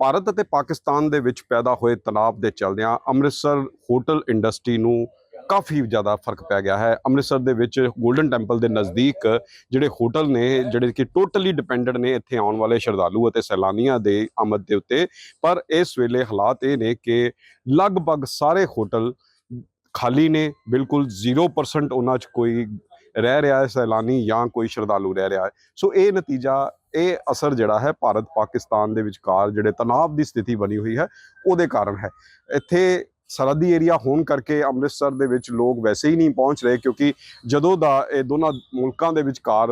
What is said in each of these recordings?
ਭਾਰਤ ਅਤੇ ਪਾਕਿਸਤਾਨ ਦੇ ਵਿੱਚ ਪੈਦਾ ਹੋਏ ਤਣਾਅ ਦੇ ਚਲਦਿਆਂ ਅੰਮ੍ਰਿਤਸਰ ਹੋਟਲ ਇੰਡਸਟਰੀ ਨੂੰ ਕਾਫੀ ਜ਼ਿਆਦਾ ਫ਼ਰਕ ਪੈ ਗਿਆ ਹੈ। ਅੰਮ੍ਰਿਤਸਰ ਦੇ ਵਿੱਚ 골ਡਨ ਟੈਂਪਲ ਦੇ ਨਜ਼ਦੀਕ ਜਿਹੜੇ ਹੋਟਲ ਨੇ, ਜਿਹੜੇ ਕਿ ਟੋਟਲੀ ਡਿਪੈਂਡੈਂਟ ਨੇ, ਇੱਥੇ ਆਉਣ ਵਾਲੇ ਸ਼ਰਧਾਲੂ ਅਤੇ ਸੈਲਾਨੀਆਂ ਦੇ ਆਮਦ ਦੇ ਉੱਤੇ। ਪਰ ਇਸ ਵੇਲੇ ਹਾਲਾਤ ਇਹ ਨੇ ਕਿ ਲਗਭਗ ਸਾਰੇ ਹੋਟਲ ਖਾਲੀ ਨੇ, ਬਿਲਕੁਲ 0% ਉਹਨਾਂ 'ਚ ਕੋਈ ਰਹਿ ਰਿਹਾ ਹੈ, ਸੈਲਾਨੀ ਜਾਂ ਕੋਈ ਸ਼ਰਧਾਲੂ ਰਹਿ ਰਿਹਾ ਹੈ। ਸੋ ਇਹ ਨਤੀਜਾ ਇਹ ਅਸਰ ਜਿਹੜਾ ਹੈ ਭਾਰਤ ਪਾਕਿਸਤਾਨ ਦੇ ਵਿਚਕਾਰ ਜਿਹੜੇ ਤਣਾਅ ਦੀ ਸਥਿਤੀ ਬਣੀ ਹੋਈ ਹੈ, ਉਹਦੇ ਕਾਰਨ ਹੈ। ਇੱਥੇ ਸਰਹੱਦੀ ਏਰੀਆ ਹੋਣ ਕਰਕੇ ਅੰਮ੍ਰਿਤਸਰ ਦੇ ਵਿੱਚ ਲੋਕ ਵੈਸੇ ਹੀ ਨਹੀਂ ਪਹੁੰਚ ਰਹੇ ਕਿਉਂਕਿ ਜਦੋਂ ਦਾ ਇਹ ਦੋਨਾਂ ਮੁਲਕਾਂ ਦੇ ਵਿਚਕਾਰ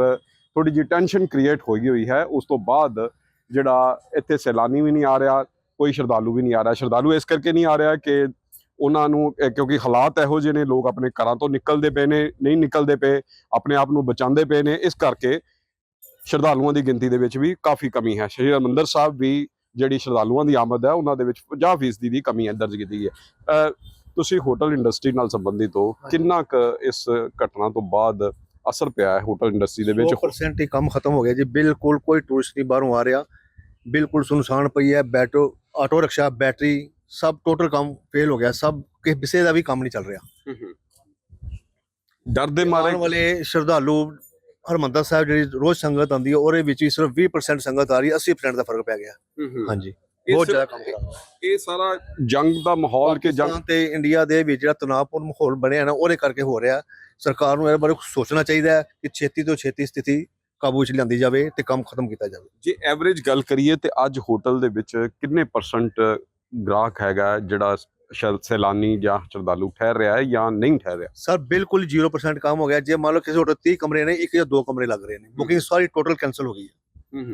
ਥੋੜੀ ਜਿਹੀ ਟੈਨਸ਼ਨ ਕ੍ਰੀਏਟ ਹੋਈ ਹੋਈ ਹੈ, ਉਸ ਤੋਂ ਬਾਅਦ ਜਿਹੜਾ ਇੱਥੇ ਸੈਲਾਨੀ ਵੀ ਨਹੀਂ ਆ ਰਿਹਾ, ਕੋਈ ਸ਼ਰਧਾਲੂ ਵੀ ਨਹੀਂ ਆ ਰਿਹਾ। ਸ਼ਰਧਾਲੂ ਇਸ ਕਰਕੇ ਨਹੀਂ ਆ ਰਿਹਾ ਕਿ ਉਹਨਾਂ ਨੂੰ ਕਿਉਂਕਿ ਹਾਲਾਤ ਇਹੋ ਜਿਹੇ ਨੇ, ਲੋਕ ਆਪਣੇ ਘਰਾਂ ਤੋਂ ਨਿਕਲਦੇ ਪਏ ਨੇ, ਨਹੀਂ ਨਿਕਲਦੇ ਪਏ, ਆਪਣੇ ਆਪ ਨੂੰ ਬਚਾਉਂਦੇ ਪਏ ਨੇ, ਇਸ ਕਰਕੇ ਸ਼ਰਧਾਲੂਆਂ ਦੀ ਗਿਣਤੀ ਦੇ ਵਿੱਚ ਵੀ ਕਾਫੀ ਕਮੀ ਹੈ। ਸ਼੍ਰੀ ਹਰਿਮੰਦਰ ਸਾਹਿਬ ਵੀ ਜਿਹੜੀ ਸ਼ਰਧਾਲੂਆਂ ਦੀ ਆਮਦ ਹੈ ਉਹਨਾਂ ਦੇ ਵਿੱਚ 50% ਦੀ ਕਮੀ ਹੈ ਦਰਜ ਕੀਤੀ ਹੈ। ਤੁਸੀਂ ਹੋਟਲ ਇੰਡਸਟਰੀ ਨਾਲ ਸੰਬੰਧਿਤ ਹੋ ਕਿੰਨਾ ਕੁ ਇਸ ਘਟਨਾ ਤੋਂ ਬਾਅਦ ਅਸਰ ਪਿਆ ਹੈ ਹੋਟਲ ਇੰਡਸਟਰੀ ਦੇ ਵਿੱਚ? 100% ਹੀ ਕੰਮ ਖਤਮ ਹੋ ਗਿਆ ਜੀ। ਬਿਲਕੁਲ ਕੋਈ ਟੂਰਿਸਟ ਨਹੀਂ ਬਾਹਰੋਂ ਆ ਰਿਹਾ। ਬਿਲਕੁਲ ਸੁਨਸਾਨ ਪਈ ਹੈ ਬੈਟੋ ਆਟੋ ਰਿਕਸ਼ਾ ਬੈਟਰੀ ਸਭ ਟੋਟਲ ਕੰਮ ਫੇਲ ਹੋ ਗਿਆ। ਸਭ ਕਿਸੇ ਦਾ ਵੀ ਕੰਮ ਨਹੀਂ ਚੱਲ ਰਿਹਾ। ਡਰ ਦੇ ਮਾਰੇ ਵਾਲੇ ਸ਼ਰਧਾਲੂ ਹਰਮੰਦਰ ਸਾਹਿਬ ਜਿਹੜੀ ਰੋਜ਼ ਸੰਗਤ ਆਉਂਦੀ ਹੈ ਉਹਦੇ ਵਿੱਚ ਵੀ ਸਿਰਫ 20% ਸੰਗਤ ਆ ਰਹੀ ਹੈ 80% ਦਾ ਫ਼ਰਕ ਪੈ ਗਿਆ। ਹਾਂਜੀ। ਬਹੁਤ ਜ਼ਿਆਦਾ ਕੰਮ ਖਰਾਬ ਇਹ ਸਾਰਾ ਜੰਗ ਦਾ ਮਾਹੌਲ ਕਿ ਜੰਗ ਤੇ ਇੰਡੀਆ ਦੇ ਵਿੱਚ ਜਿਹੜਾ ਤਣਾਅਪੂਰਨ ਮਾਹੌਲ ਬਣਿਆ ਨਾ ਉਹਦੇ ਕਰਕੇ ਹੋ ਰਿਹਾ। ਸਰਕਾਰ ਨੂੰ ਇਹਦੇ ਬਾਰੇ ਸੋਚਣਾ ਚਾਹੀਦਾ ਹੈ ਕਿ ਛੇਤੀ ਤੋਂ ਛੇਤੀ ਸਥਿਤੀ ਕਾਬੂ 'ਚ ਲਿਆਂਦੀ ਜਾਵੇ ਤੇ ਕੰਮ ਖਤਮ ਕੀਤਾ ਜਾਵੇ। ਜੇ ਐਵਰੇਜ ਗੱਲ ਕਰੀਏ ਤੇ ਅੱਜ ਹੋਟਲ ਦੇ ਵਿੱਚ ਕਿੰਨੇ ਪਰਸੈਂਟ ਗ੍ਰਾਹਕ ਹੈਗਾ ਜਿਹੜਾ ਸੈਲਾਨੀ ਜਾਂ ਸ਼ਰਧਾਲੂ ਠਹਿਰ ਰਿਹਾ ਹੈ ਜਾਂ ਨਹੀਂ ਠਹਿਰ ਰਿਹਾ। ਸਰ ਬਿਲਕੁਲ 0% ਕੰਮ ਹੋ ਗਿਆ। ਜੇ ਮੰਨ ਲਓ ਕਿਸੇ ਹੋਟਲ 30 ਕਮਰੇ ਨੇ ਇੱਕ ਜਾਂ ਦੋ ਕਮਰੇ ਲੱਗ ਰਹੇ ਨੇ। ਬੁਕਿੰਗ ਸਾਰੀ ਟੋਟਲ ਕੈਨਸਲ ਹੋ ਗਈ ਹੈ।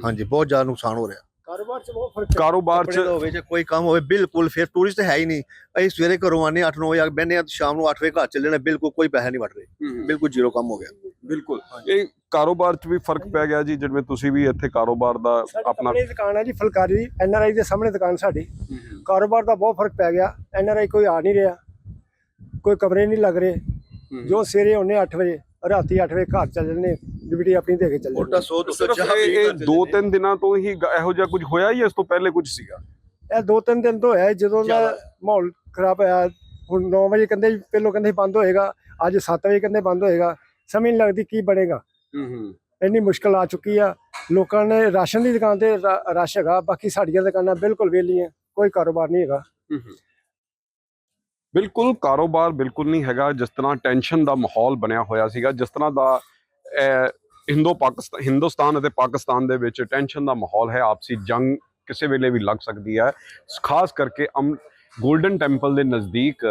ਹਾਂਜੀ ਬਹੁਤ ਜ਼ਿਆਦਾ ਨੁਕਸਾਨ ਹੋ ਰਿਹਾ। ਕਾਰੋਬਾਰ 'ਚ ਬਹੁਤ ਫ਼ਰਕ ਕਾਰੋਬਾਰ ਕੱਪੜੇ ਚ ਦਾ ਹੋਵੇ ਜਾਂ ਕੋਈ ਕੰਮ ਹੋਵੇ ਬਿਲਕੁਲ ਫਿਰ ਟੂਰਿਸਟ ਹੈ ਹੀ ਨਹੀਂ। ਅਸੀਂ ਸਵੇਰੇ ਘਰੋਂ ਆਨੇ 8-9 ਵਜੇ ਆ ਹਾਂ ਤੇ ਸ਼ਾਮ ਨੂੰ 8 ਵਜੇ ਘਰ ਚੱਲੇ ਨੇ ਬਿਲਕੁਲ ਕੋਈ ਪੈਸਾ ਨਹੀਂ ਵੜ ਰਹੇ। ਬਿਲਕੁਲ ਜ਼ੀਰੋ ਕੰਮ ਹੋ ਗਿਆ। ਬਿਲਕੁਲ। ਇਹ ਕਾਰੋਬਾਰ ਚ ਵੀ ਫ਼ਰਕ ਪੈ ਗਿਆ ਜੀ ਜਿਵੇਂ ਤੁਸੀਂ ਵੀ ਇੱਥੇ ਕਾਰੋਬਾਰ ਦਾ ਆਪਣਾ ਆਪਣੀ ਦੁਕਾਨ ਹੈ ਜੀ ਫੁਲਕਾਰੀ ਦੀ। ਐਨ ਆਰ ਆਈ ਦੇ ਸਾਹਮਣੇ ਦੁਕਾਨ ਸਾਡੀ। ਕਾਰੋਬਾਰ ਦਾ ਬਹੁਤ ਫ਼ਰਕ ਪੈ ਗਿਆ। ਐਨ ਆਰ ਆਈ ਕੋਈ ਆ ਨਹੀਂ ਰਿਹਾ। ਕੋਈ ਕਮਰੇ ਨਹੀਂ ਲੱਗ ਰਹੇ। ਜੋ ਸਵੇਰੇ ਹੁੰਨੇ 8 ਵਜੇ ਰਾਤੀ 8 ਵਜੇ ਘਰ ਚੱਲ ਜੰਨੇ ਡਿਊਟੀ ਆਪਣੀ ਦੇ ਕੇ ਚੱਲ ਉਲਟਾ ਜੰਨੇ 100 ਤੋਂ ਸਿਰਫ ਇਹ ਇਹ ਦੋ ਤਿੰਨ ਦਿਨਾਂ ਤੋਂ ਹੀ ਗ- ਇਹੋ ਜਿਹਾ ਕੁਝ ਹੋਇਆ ਜਾਂ ਇਸ ਤੋਂ ਪਹਿਲੇ ਕੁਝ ਸੀਗਾ? ਇਹ ਦੋ ਤਿੰਨ ਦਿਨ ਤੋਂ ਹੋਇਆ ਹੈ, ਜਦੋਂ ਦਾ ਜ਼ਿਆਦਾ। ਮਾਹੌਲ ਖਰਾਬ ਹੋਇਆ ਹੁਣ 9 ਵਜੇ ਕਹਿੰਦੇ ਸੀ, ਪਹਿਲੋਂ ਕਹਿੰਦੇ ਸੀ ਬੰਦ ਹੋਏਗਾ ਅੱਜ 7 ਵਜੇ ਕਹਿੰਦੇ ਬੰਦ ਹੋਏਗਾ ਸਮਝ ਨਹੀਂ ਲੱਗਦੀ ਕੀ ਬਣੇਗਾ। ਇੰਨੀ ਮੁਸ਼ਕਲ ਆ ਚੁੱਕੀ ਆ ਲੋਕਾਂ ਨੇ ਰਾਸ਼ਨ ਦੀ ਦੁਕਾਨ ਤੇ ਰਾ- ਰਸ਼ ਹੈਗਾ ਬਾਕੀ ਸਾਡੀਆਂ ਦੁਕਾਨਾਂ ਬਿਲਕੁਲ ਵਿਹਲੀਆਂ ਕੋਈ ਕਾਰੋਬਾਰ ਨਹੀਂ ਹੈਗਾ। ਬਿਲਕੁਲ ਕਾਰੋਬਾਰ ਬਿਲਕੁਲ ਨਹੀਂ ਹੈਗਾ ਜਿਸ ਤਰ੍ਹਾਂ ਟੈਨਸ਼ਨ ਦਾ ਮਾਹੌਲ ਬਣਿਆ ਹੋਇਆ ਸੀਗਾ ਜਿਸ ਤਰ੍ਹਾਂ ਦਾ ਅਹ, ਹਿੰਦੋ ਪਾਕਿਸਤਾਨ ਹਿੰਦੁਸਤਾਨ ਅਤੇ ਪਾਕਿਸਤਾਨ ਦੇ ਵਿੱਚ ਟੈਨਸ਼ਨ ਦਾ ਮਾਹੌਲ ਹੈ, ਆਪਸੀ ਜੰਗ ਕਿਸੇ ਵੇਲੇ ਵੀ ਲੱਗ ਸਕਦੀ ਹੈ। ਖਾਸ ਕਰਕੇ ਅਮ 골ਡਨ ਟੈਂਪਲ ਦੇ ਨਜ਼ਦੀਕ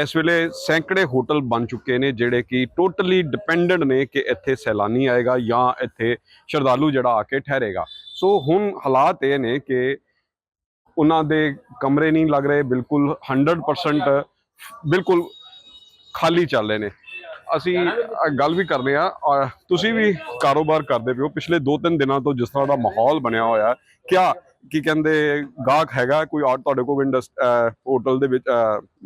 ਇਸ ਵੇਲੇ ਸੈਂਕੜੇ ਹੋਟਲ ਬਣ ਚੁੱਕੇ ਨੇ, ਜਿਹੜੇ ਕਿ ਟੋਟਲੀ ਡਿਪੈਂਡੈਂਟ ਨੇ ਕਿ ਇੱਥੇ ਸੈਲਾਨੀ ਆਏਗਾ ਜਾਂ ਇੱਥੇ ਸ਼ਰਧਾਲੂ ਜਿਹੜਾ ਆ ਕੇ ਠਹਿਰੇਗਾ। ਸੋ ਹੁਣ ਹਾਲਾਤ ਇਹ ਨੇ ਕਿ ਉਹਨਾਂ ਦੇ ਕਮਰੇ ਨਹੀਂ ਲੱਗ ਰਹੇ, ਬਿਲਕੁਲ 100% ਬਿਲਕੁਲ ਖਾਲੀ ਚੱਲ ਰਹੇ ਨੇ। ਅਸੀਂ ਗੱਲ ਵੀ ਕਰਦੇ ਆ। ਤੁਸੀਂ ਵੀ ਕਾਰੋਬਾਰ ਕਰਦੇ ਪਿਓ ਪਿਛਲੇ 2-3 ਦਿਨਾਂ ਤੋਂ ਜਿਸ ਤਰ੍ਹਾਂ ਦਾ ਮਾਹੌਲ ਬਣਿਆ ਹੋਇਆ ਕਿਆ, ਕੀ ਕਹਿੰਦੇ, ਗਾਹਕ ਹੈਗਾ ਕੋਈ ਆ ਤੁਹਾਡੇ ਕੋਲ ਇੰਡਸ ਹੋਟਲ ਦੇ ਵਿੱਚ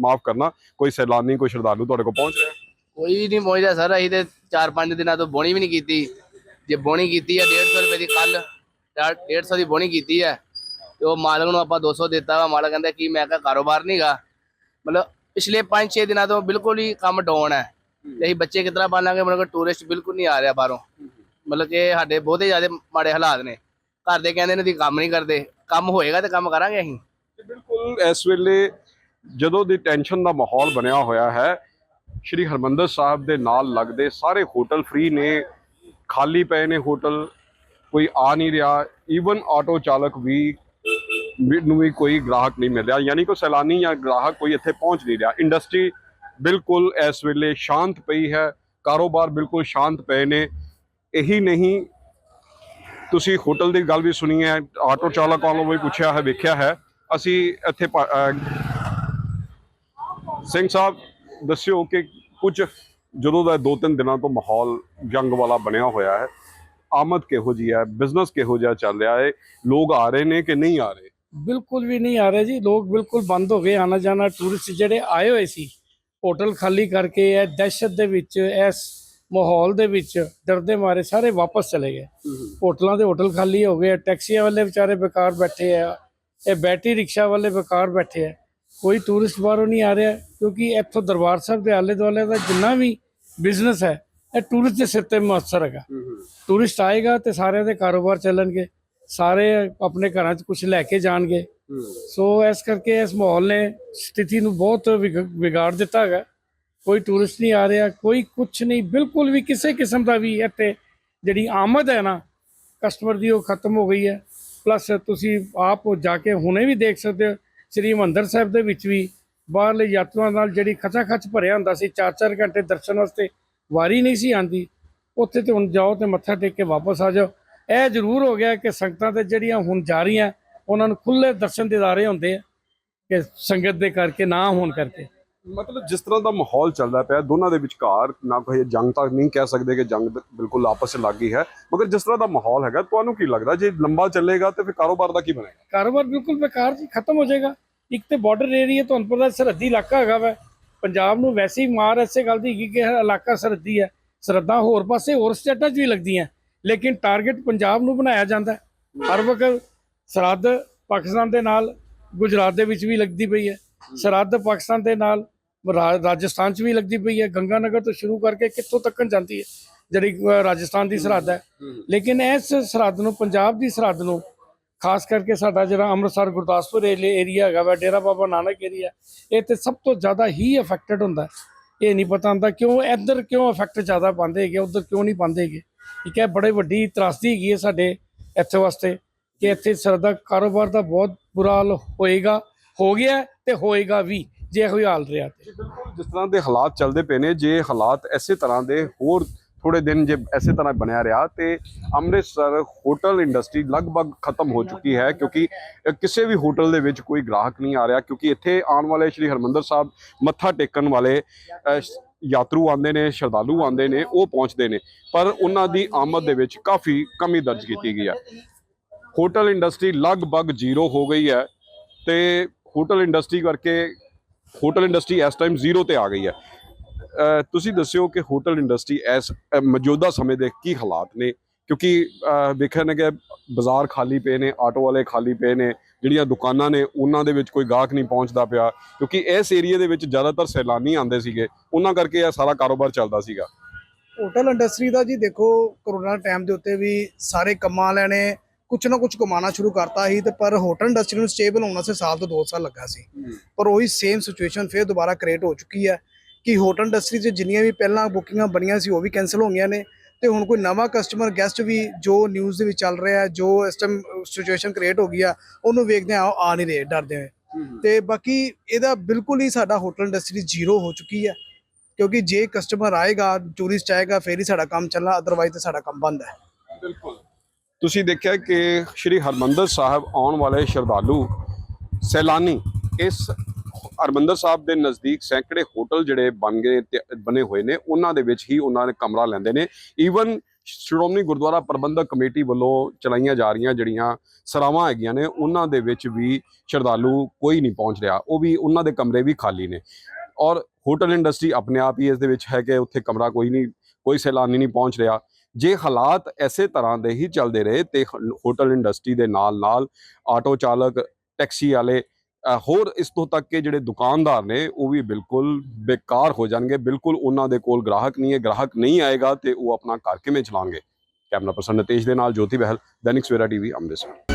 ਮਾਫ ਕਰਨਾ, ਕੋਈ ਸੈਲਾਨੀ, ਕੋਈ ਸ਼ਰਧਾਲੂ ਤੁਹਾਡੇ ਕੋਲ ਪਹੁੰਚ ਰਿਹਾ? ਕੋਈ ਨਹੀਂ ਪਹੁੰਚਦਾ ਸਰ। ਅਸੀਂ ਤੇ 4-5 ਦਿਨਾਂ ਤੋਂ ਬੋਣੀ ਵੀ ਨਹੀਂ ਕੀਤੀ। ਜੇ ਬੋਣੀ ਕੀਤੀ ਹੈ 150 ਰੁਪਏ ਦੀ ਕੱਲ 150 ਦੀ ਬੋਣੀ ਕੀਤੀ ਹੈ। ਤੇ ਉਹ ਮਾਲਕ ਨੂੰ ਆਪਾਂ 200 ਦਿੱਤਾ ਵਾ। ਮਾਲਕ ਕਹਿੰਦਾ ਕਿ ਮੈਂ ਕਿਹਾ ਕਾਰੋਬਾਰ ਨਹੀਂਗਾ ਮਤਲਬ ਪਿਛਲੇ 5-6 ਦਿਨਾਂ ਤੋਂ ਬਿਲਕੁਲ ਹੀ ਕੰਮ ਡਾਊਨ ਹੈ। ਅਸੀਂ ਬੱਚੇ ਕਿਤਨਾ ਪਾਲਾਂਗੇ? ਮਤਲਬ ਟੂਰਿਸਟ ਬਿਲਕੁਲ ਨਹੀਂ ਆ ਰਿਹਾ ਬਾਹਰੋਂ। ਮਤਲਬ ਕਿ ਸਾਡੇ ਬਹੁਤੇ ਜ਼ਿਆਦਾ ਮਾੜੇ ਹਾਲਾਤ ਨੇ। ਘਰ ਦੇ ਕਹਿੰਦੇ ਨੇ, ਤੁਸੀਂ ਕੰਮ ਨਹੀਂ ਕਰਦੇ। ਕੰਮ ਹੋਏਗਾ ਤੇ ਕੰਮ ਕਰਾਂਗੇ ਅਸੀਂ। ਬਿਲਕੁਲ ਇਸ ਵੇਲੇ ਜਦੋਂ ਦੀ ਟੈਨਸ਼ਨ ਦਾ ਮਾਹੌਲ ਬਣਿਆ ਹੋਇਆ ਹੈ, ਸ਼੍ਰੀ ਹਰਮੰਦਰ ਸਾਹਿਬ ਦੇ ਨਾਲ ਲੱਗਦੇ ਸਾਰੇ ਹੋਟਲ ਫ੍ਰੀ ਨੇ, ਖਾਲੀ ਪਏ ਨੇ ਹੋਟਲ ਕੋਈ ਆ ਨਹੀਂ ਰਿਹਾ। ਈਵਨ ਆਟੋ ਚਾਲਕ ਵੀ ਵੀ ਨੂੰ ਵੀ ਕੋਈ ਗ੍ਰਾਹਕ ਨਹੀਂ ਮਿਲ ਰਿਹਾ। ਯਾਨੀ ਕਿ ਸੈਲਾਨੀ ਜਾਂ ਗ੍ਰਾਹਕ ਕੋਈ ਇੱਥੇ ਪਹੁੰਚ ਨਹੀਂ ਰਿਹਾ। ਇੰਡਸਟਰੀ ਬਿਲਕੁਲ ਇਸ ਵੇਲੇ ਸ਼ਾਂਤ ਪਈ ਹੈ, ਕਾਰੋਬਾਰ ਬਿਲਕੁਲ ਸ਼ਾਂਤ ਪਏ ਨੇ। ਇਹੀ ਨਹੀਂ, ਤੁਸੀਂ ਹੋਟਲ ਦੀ ਗੱਲ ਵੀ ਸੁਣੀ ਹੈ, ਆਟੋ ਚਾਲਕਾਂ ਨੂੰ ਵੀ ਪੁੱਛਿਆ ਹੈ, ਵੇਖਿਆ ਹੈ। ਅਸੀਂ ਇੱਥੇ ਸਿੰਘ ਸਾਹਿਬ, ਦੱਸਿਓ ਕਿ ਕੁਝ ਜਦੋਂ ਦਾ ਦੋ ਤਿੰਨ ਦਿਨਾਂ ਤੋਂ ਮਾਹੌਲ ਜੰਗ ਵਾਲਾ ਬਣਿਆ ਹੋਇਆ ਹੈ, ਆਮਦ ਕਿਹੋ ਜੀ ਹੈ, ਬਿਜ਼ਨਸ ਕਿਹੋ ਜਿਹਾ ਚੱਲ ਰਿਹਾ ਹੈ, ਲੋਕ ਆ ਰਹੇ ਨੇ ਕਿ ਨਹੀਂ ਆ ਰਹੇ? ਬਿਲਕੁਲ ਵੀ ਨਹੀਂ ਆ ਰਹੇ ਜੀ, ਲੋਕ ਬਿਲਕੁਲ ਬੰਦ ਹੋ ਗਏ ਆਣਾ ਜਾਣਾ ਟੂਰਿਸਟ ਜਿਹੜੇ ਆਏ ਹੋਏ ਸੀ। ਹੋਟਲ ਖਾਲੀ ਕਰਕੇ ਇਹ ਦਹਿਸ਼ਤ ਦੇ ਵਿੱਚ ਇਸ ਮਾਹੌਲ ਦੇ ਵਿੱਚ ਡਰਦੇ ਮਾਰੇ ਸਾਰੇ ਵਾਪਸ ਚਲੇ ਗਏ। ਹੋਟਲਾਂ ਦੇ ਹੋਟਲ ਖਾਲੀ ਹੋ ਗਏ ਟੈਕਸੀਆਂ ਵਾਲੇ ਵਿਚਾਰੇ ਬੇਕਾਰ ਬੈਠੇ ਆ ਇਹ ਬੈਟਰੀ ਰਿਕਸ਼ਾ ਵਾਲੇ ਬੇਕਾਰ ਬੈਠੇ ਆ। ਕੋਈ ਟੂਰਿਸਟ ਬਾਹਰੋਂ ਨਹੀਂ ਆ ਰਿਹਾ ਕਿਉਂਕਿ ਇੱਥੋਂ ਦਰਬਾਰ ਸਾਹਿਬ ਦੇ ਆਲੇ ਦੁਆਲੇ ਦਾ ਜਿੰਨਾ ਵੀ ਬਿਜ਼ਨਸ ਹੈ ਇਹ ਟੂਰਿਸਟ ਦੇ ਸਿਰ ਤੇ ਮੁਅੱਸਰ ਹੈਗਾ। ਟੂਰਿਸਟ ਆਏਗਾ ਤੇ ਸਾਰਿਆਂ ਦੇ ਕਾਰੋਬਾਰ ਚੱਲਣਗੇ ਸਾਰੇ ਆਪਣੇ ਘਰਾਂ 'ਚ ਕੁਝ ਲੈ ਕੇ ਜਾਣਗੇ। ਸੋ ਇਸ ਕਰਕੇ ਇਸ ਮਾਹੌਲ ਨੇ ਸਥਿਤੀ ਨੂੰ ਬਹੁਤ ਵਿਗ- ਵਿਗਾੜ ਦਿੱਤਾ ਹੈਗਾ। ਕੋਈ ਟੂਰਿਸਟ ਨਹੀਂ ਆ ਰਿਹਾ, ਕੋਈ ਕੁਝ ਨਹੀਂ, ਬਿਲਕੁਲ ਵੀ ਕਿਸੇ ਕਿਸਮ ਦਾ ਵੀ ਇੱਥੇ ਜਿਹੜੀ ਆਮਦ ਹੈ ਨਾ ਕਸਟਮਰ ਦੀ ਉਹ ਖਤਮ ਹੋ ਗਈ ਹੈ। ਪਲੱਸ ਤੁਸੀਂ ਆਪ ਜਾ ਕੇ ਹੁਣੇ ਵੀ ਦੇਖ ਸਕਦੇ ਹੋ, ਸ੍ਰੀ ਹਰਿਮੰਦਰ ਸਾਹਿਬ ਦੇ ਵਿੱਚ ਵੀ ਬਾਹਰਲੇ ਯਾਤਰੂਆਂ ਨਾਲ ਜਿਹੜੀ ਖਚਾ ਖਚ ਭਰਿਆ ਹੁੰਦਾ ਸੀ 4-4 ਘੰਟੇ ਦਰਸ਼ਨ ਵਾਸਤੇ ਵਾਰੀ ਨਹੀਂ ਸੀ ਆਂਦੀ ਉੱਥੇ ਤੇ ਹੁਣ ਜਾਓ ਤੇ ਮੱਥਾ ਟੇਕ ਕੇ ਵਾਪਸ ਆ ਜਾਓ। ਇਹ ਜ਼ਰੂਰ ਹੋ ਗਿਆ ਕਿ ਸੰਗਤਾਂ ਤੇ ਜਿਹੜੀਆਂ ਹੁਣ ਜਾ ਰਹੀਆਂ ਉਹਨਾਂ ਨੂੰ ਖੁੱਲੇ ਦਰਸ਼ਨ ਦਿਦਾਰੇ ਹੁੰਦੇ ਆ ਕਿ ਸੰਗਤ ਦੇ ਕਰਕੇ ਨਾ ਹੋਣ ਕਰਕੇ। ਮਤਲਬ ਜਿਸ ਤਰ੍ਹਾਂ ਦਾ ਮਾਹੌਲ ਚੱਲਦਾ ਪਿਆ ਦੋਨਾਂ ਦੇ ਵਿਚਕਾਰ ਨਾ ਕੋਈ ਜੰਗ ਤਾਂ ਨਹੀਂ ਕਹਿ ਸਕਦੇ ਕਿ ਜੰਗ ਬਿਲਕੁਲ ਆਪਸ ਵਿੱਚ ਲੱਗ ਗਈ ਹੈ ਮਗਰ ਜਿਸ ਤਰ੍ਹਾਂ ਦਾ ਮਾਹੌਲ ਹੈਗਾ ਤੁਹਾਨੂੰ ਕੀ ਲੱਗਦਾ? ਜੇ ਲੰਬਾ ਚੱਲੇਗਾ ਤੇ ਫਿਰ ਕਾਰੋਬਾਰ ਦਾ ਕੀ ਬਣੇਗਾ? ਕਾਰੋਬਾਰ ਬਿਲਕੁਲ ਬੇਕਾਰ ਜੀ ਖਤਮ ਹੋ ਜਾਏਗਾ। ਇੱਕ ਤੇ ਬਾਰਡਰ ਏਰੀਆ ਤੁਹਾਨੂੰ ਪਤਾ ਸਰਹੱਦੀ ਇਲਾਕਾ ਹੈਗਾ ਵਾ। ਪੰਜਾਬ ਨੂੰ ਵੈਸੇ ਹੀ ਮਾਰ ਐਸੇ ਗੱਲ ਦੀ ਕਿ ਇਹ ਇਲਾਕਾ ਸਰਹੱਦੀ ਹੈ। ਸਰਹੱਦਾਂ ਹੋਰ ਪਾਸੇ ਹੋਰ ਸਟੇਟਾਂ 'ਚ ਵੀ ਲੱਗਦੀਆਂ ਲੇਕਿਨ ਟਾਰਗੇਟ ਪੰਜਾਬ ਨੂੰ ਬਣਾਇਆ ਜਾਂਦਾ। ਹਰ ਵਕਤ ਸਰਹੱਦ ਪਾਕਿਸਤਾਨ ਦੇ ਨਾਲ ਗੁਜਰਾਤ ਦੇ ਵਿੱਚ ਵੀ ਲੱਗਦੀ ਪਈ ਹੈ। ਸਰਹੱਦ ਪਾਕਿਸਤਾਨ ਦੇ ਨਾਲ ਰਾਜਸਥਾਨ 'ਚ ਵੀ ਲੱਗਦੀ ਪਈ ਹੈ। ਗੰਗਾਨਗਰ ਤੋਂ ਸ਼ੁਰੂ ਕਰਕੇ ਕਿੱਥੋਂ ਤੱਕ ਜਾਂਦੀ ਹੈ ਜਿਹੜੀ ਰਾਜਸਥਾਨ ਦੀ ਸਰਹੱਦ ਹੈ। ਲੇਕਿਨ ਇਸ ਸਰਹੱਦ ਨੂੰ ਪੰਜਾਬ ਦੀ ਸਰਹੱਦ ਨੂੰ ਖਾਸ ਕਰਕੇ ਸਾਡਾ ਜਿਹੜਾ ਅੰਮ੍ਰਿਤਸਰ ਗੁਰਦਾਸਪੁਰ ਏਰੀਆ ਹੈਗਾ ਵਾ ਡੇਰਾ ਬਾਬਾ ਨਾਨਕ ਏਰੀਆ ਇਹ ਤੇ ਸਭ ਤੋਂ ਜ਼ਿਆਦਾ ਹੀ ਅਫੈਕਟਡ ਹੁੰਦਾ। ਇਹ ਨਹੀਂ ਪਤਾ ਹੁੰਦਾ ਕਿਉਂ ਇੱਧਰ ਕਿਉਂ ਇਫੈਕਟ ਜ਼ਿਆਦਾ ਪਾਉਂਦੇ ਹੈਗੇ ਉੱਧਰ ਕਿਉਂ ਨਹੀਂ ਪਾਉਂਦੇ ਹੈਗੇ। ਠੀਕ ਹੈ ਬੜੇ ਵੱਡੀ ਤਰਾਸਦੀ ਹੈਗੀ ਹੈ ਸਾਡੇ ਇੱਥੇ ਵਾਸਤੇ। ਕਿ ਇੱਥੇ ਸਰਦਾ ਕਾਰੋਬਾਰ ਦਾ ਬਹੁਤ ਬੁਰਾ ਹਾਲ ਹੋਏਗਾ ਹੋ ਗਿਆ ਹੈ ਤੇ ਹੋਏਗਾ ਵੀ ਜੇ ਇਹੋ ਹਾਲ ਰਿਹਾ ਤੇ। ਬਿਲਕੁਲ ਜਿਸ ਤਰ੍ਹਾਂ ਦੇ ਹਾਲਾਤ ਚੱਲਦੇ ਪਏ ਨੇ ਜੇ ਹਾਲਾਤ ਐਸੇ ਤਰ੍ਹਾਂ ਦੇ ਹੋਰ ਥੋੜੇ ਦਿਨ ਜੇ ਐਸੇ ਤਰ੍ਹਾਂ ਬਣਿਆ ਰਿਹਾ ਤੇ ਅੰਮ੍ਰਿਤਸਰ ਹੋਟਲ ਇੰਡਸਟਰੀ ਲਗਭਗ ਖਤਮ ਹੋ ਚੁੱਕੀ ਹੈ ਕਿਉਂਕਿ ਕਿਸੇ ਵੀ ਹੋਟਲ ਦੇ ਵਿੱਚ ਕੋਈ ਗ੍ਰਾਹਕ ਨਹੀਂ ਆ ਰਿਹਾ ਕਿਉਂਕਿ ਇੱਥੇ ਆਉਣ ਵਾਲੇ ਸ਼੍ਰੀ ਹਰਮੰਦਰ ਸਾਹਿਬ ਮੱਥਾ ਟੇਕਣ ਵਾਲੇ ਅ, ਯਾਤਰੂ ਆਉਂਦੇ ਨੇ ਸ਼ਰਧਾਲੂ ਆਉਂਦੇ ਨੇ ਉਹ ਪਹੁੰਚਦੇ ਨੇ ਪਰ ਉਹਨਾਂ ਦੀ ਆਮਦ ਦੇ ਵਿੱਚ ਕਾਫੀ ਕਮੀ ਦਰਜ ਕੀਤੀ ਗਈ ਹੈ ਹੋਟਲ ਇੰਡਸਟਰੀ ਲਗਭਗ ਜ਼ੀਰੋ ਹੋ ਗਈ ਹੈ ਤੇ ਹੋਟਲ ਇੰਡਸਟਰੀ ਕਰਕੇ ਹੋਟਲ ਇੰਡਸਟਰੀ ਇਸ ਟਾਈਮ ਜ਼ੀਰੋ ਤੇ ਆ ਗਈ ਹੈ। ਤੁਸੀਂ ਦੱਸਿਓ ਕਿ ਹੋਟਲ ਇੰਡਸਟਰੀ ਇਸ ਮੌਜੂਦਾ ਸਮੇਂ ਦੇ ਕੀ ਹਾਲਾਤ ਨੇ? ਕਿਉਂਕਿ, ਅਹ ਵੇਖਿਆ ਨਾ ਕਿ ਬਾਜ਼ਾਰ ਖਾਲੀ ਪਏ ਨੇ, ਆਟੋ ਵਾਲੇ ਖਾਲੀ ਪਏ ਨੇ, ਜਿਹੜੀਆਂ ਦੁਕਾਨਾਂ ਨੇ, ਉਹਨਾਂ ਦੇ ਵਿੱਚ ਕੋਈ ਗਾਹਕ ਨਹੀਂ ਪਹੁੰਚਦਾ ਪਿਆ। ਕਿਉਂਕਿ ਇਸ ਏਰੀਆ ਦੇ ਵਿੱਚ ਜ਼ਿਆਦਾਤਰ ਸੈਲਾਨੀ ਆਉਂਦੇ ਸੀਗੇ, ਉਹਨਾਂ ਕਰਕੇ ਇਹ ਸਾਰਾ ਕਾਰੋਬਾਰ ਚੱਲਦਾ ਸੀਗਾ। ਹੋਟਲ ਇੰਡਸਟਰੀ ਦਾ ਜੀ ਦੇਖੋ, ਕਰੋਨਾ ਟਾਈਮ ਦੇ ਉੱਤੇ ਵੀ ਸਾਰੇ ਕੰਮਾਂ ਵਾਲਿਆਂ ਨੇ ਕੁਛ ਨਾ ਕੁਛ ਕਮਾਉਣਾ ਸ਼ੁਰੂ ਕਰਤਾ ਸੀ ਤੇ ਪਰ ਹੋਟਲ ਇੰਡਸਟਰੀ ਨੂੰ ਸਟੇਬਲ ਹੋਣ ਵਾਸਤੇ ਸਾਲ ਤੋਂ 2 ਸਾਲ ਲੱਗਾ ਸੀ। ਪਰ ਉਹੀ ਸੇਮ ਸਿਚੁਏਸ਼ਨ ਫਿਰ ਦੁਬਾਰਾ ਕ੍ਰੀਏਟ ਹੋ ਚੁੱਕੀ ਹੈ ਕਿ ਹੋਟਲ ਇੰਡਸਟਰੀ 'ਚ ਜਿੰਨੀਆਂ ਵੀ ਪਹਿਲਾਂ ਬੁਕਿੰਗਾਂ ਬਣੀਆਂ ਸੀ ਉਹ ਵੀ ਕੈਨਸਲ ਹੋ ਗਈਆਂ ਨੇ ਤੇ ਹੁਣ ਕੋਈ ਨਵਾਂ ਕਸਟਮਰ ਗੈਸਟ ਵੀ ਜੋ ਨਿਊਜ਼ ਦੇ ਵਿੱਚ ਚੱਲ ਰਿਹਾ ਜੋ ਇਸ ਟਾਈਮ ਸਿਚੁਏਸ਼ਨ ਕ੍ਰੀਏਟ ਹੋ ਗਈ ਆ ਉਹਨੂੰ ਵੇਖਦੇ ਆ ਆ ਨਹੀਂ ਰਹੇ ਡਰਦੇ ਹੋਏ। ਤੇ ਬਾਕੀ ਇਹਦਾ ਬਿਲਕੁਲ ਹੀ ਸਾਡਾ ਹੋਟਲ ਇੰਡਸਟਰੀ ਜ਼ੀਰੋ ਹੋ ਚੁੱਕੀ ਹੈ ਕਿਉਂਕਿ ਜੇ ਕਸਟਮਰ ਆਏਗਾ ਟੂਰਿਸਟ ਆਏਗਾ ਫੇਰ ਹੀ ਸਾਡਾ ਕੰਮ ਚੱਲਣਾ ਅਦਰਵਾਈਜ਼ ਤਾਂ ਸਾਡਾ ਕੰਮ ਬੰਦ ਹੈ। ਬਿਲਕੁਲ। ਤੁਸੀਂ ਦੇਖਿਆ ਕਿ ਸ਼੍ਰੀ ਹਰਮੰਦਰ ਸਾਹਿਬ ਆਉਣ ਵਾਲੇ ਸ਼ਰਧਾਲੂ ਸੈਲਾਨੀ ਇਸ ਹਰਮੰਦਰ ਸਾਹਿਬ ਦੇ ਨਜ਼ਦੀਕ ਸੈਂਕੜੇ ਹੋਟਲ ਜਿਹੜੇ ਬਣ ਗਏ ਤੇ ਬਣੇ ਹੋਏ ਨੇ, ਉਹਨਾਂ ਦੇ ਵਿੱਚ ਹੀ ਉਹਨਾਂ ਨੇ ਕਮਰਾ ਲੈਂਦੇ ਨੇ। ਈਵਨ ਸ਼੍ਰੋਮਣੀ ਗੁਰਦੁਆਰਾ ਪ੍ਰਬੰਧਕ ਕਮੇਟੀ ਵੱਲੋਂ ਚਲਾਈਆਂ ਜਾ ਰਹੀਆਂ ਜਿਹੜੀਆਂ ਸਰਾਵਾਂ ਹੈਗੀਆਂ ਨੇ, ਉਹਨਾਂ ਦੇ ਵਿੱਚ ਵੀ ਸ਼ਰਧਾਲੂ ਕੋਈ ਨਹੀਂ ਪਹੁੰਚ ਰਿਹਾ। ਉਹ ਵੀ ਉਹਨਾਂ ਦੇ ਕਮਰੇ ਵੀ ਖਾਲੀ ਨੇ। ਔਰ ਹੋਟਲ ਇੰਡਸਟਰੀ ਆਪਣੇ ਆਪ ਹੀ ਇਸ ਦੇ ਵਿੱਚ ਹੈ ਕਿ ਉੱਥੇ ਕਮਰਾ ਕੋਈ ਨਹੀਂ, ਕੋਈ ਸੈਲਾਨੀ ਨਹੀਂ ਪਹੁੰਚ ਰਿਹਾ। ਜੇ ਹਾਲਾਤ ਐਸੇ ਤਰ੍ਹਾਂ ਦੇ ਹੀ ਚੱਲਦੇ ਰਹੇ ਤੇ ਹੋਟਲ ਇੰਡਸਟਰੀ ਦੇ ਨਾਲ ਨਾਲ ਆਟੋ ਚਾਲਕ, ਟੈਕਸੀ ਵਾਲੇ ਹੋਰ ਇਸ ਤੋਂ ਤੱਕ ਕਿ ਜਿਹੜੇ ਦੁਕਾਨਦਾਰ ਨੇ, ਉਹ ਵੀ ਬਿਲਕੁਲ ਬੇਕਾਰ ਹੋ ਜਾਣਗੇ, ਬਿਲਕੁਲ ਉਹਨਾਂ ਦੇ ਕੋਲ ਗ੍ਰਾਹਕ ਨਹੀਂ ਹੈ, ਗ੍ਰਾਹਕ ਨਹੀਂ ਆਏਗਾ ਤੇ ਉਹ ਆਪਣਾ ਘਰ ਕਿਵੇਂ ਚਲਾਉਣਗੇ ਕੈਮਰਾ ਪਰਸਨ ਨਤੇਸ਼ ਦੇ ਨਾਲ ਜੋਤੀ ਬਹਿਲ, ਦੈਨਿਕ ਸਵੇਰਾ ਟੀਵੀ, ਅੰਮ੍ਰਿਤਸਰ।